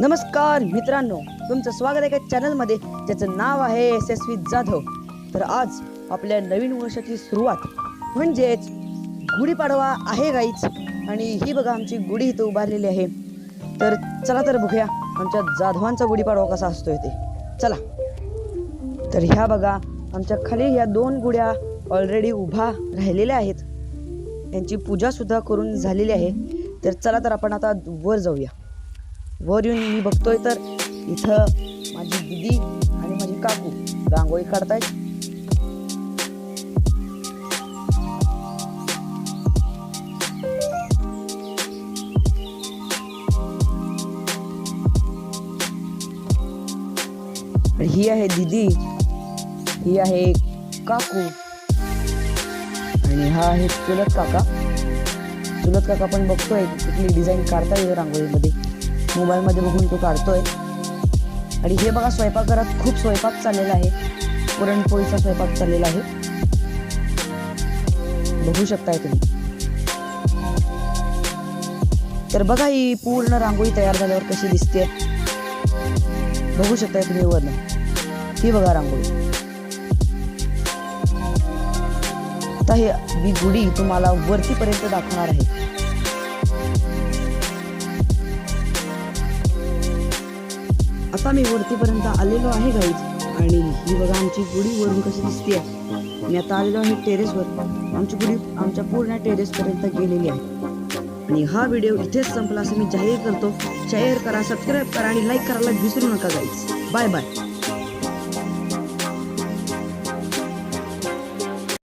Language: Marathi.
नमस्कार मित्रांनो तुमचं स्वागत आहे एका चॅनलमध्ये ज्याचं नाव आहे यशस्वी जाधव. तर आज आपल्या नवीन वर्षाची सुरुवात म्हणजेच गुढीपाडवा आहे गाईच. आणि ही बघा आमची गुढी इथं उभारलेली आहे. तर चला तर बघूया आमच्या जाधवांचा गुढीपाडवा कसा असतो ते. चला. तर ह्या बघा आमच्या खाली ह्या दोन गुढ्या ऑलरेडी उभा राहिलेल्या आहेत. त्यांची पूजा सुद्धा करून झालेली आहे. तर चला तर आपण आता वर जाऊया. वर येऊन मी बघतोय तर इथं माझी दिदी आणि माझी काकू रांगोळी काढतायत. आणि ही आहे दिदी ही आहे काकू. आणि हा आहे चुलत काका. चुलत काका पण बघतोय कुठली डिझाईन काढता येईल रांगोळीमध्ये. मोबाईलमध्ये बघून तो काढतोय. आणि हे बघा स्वयंपाकघरात खूप स्वयंपाक चाललेला आहे. पुरणपोळीचा स्वयंपाक चाललेला आहे. बघू शकताय तुम्ही. तर बघा ही पूर्ण रांगोळी तयार झाल्यावर कशी दिसते बघू शकताय तुम्ही वरनं. ही बघा रांगोळी. आता हे मी गुढी तुम्हाला वरतीपर्यंत दाखवणार आहे. आता मी वरतीपर्यंत आलेलो आहे गाईज आणि ही बघा आमची गुढी वरून कशी दिसते मी आता आलेलो आहे टेरेसवर आमची गुढी आमच्या पूर्ण टेरेसपर्यंत गेलेली आहे. आणि हा व्हिडिओ इथेच संपला असं मी जाहीर करतो. शेअर करा सबस्क्राईब करा आणि लाईक करायला विसरू नका गाईज बाय बाय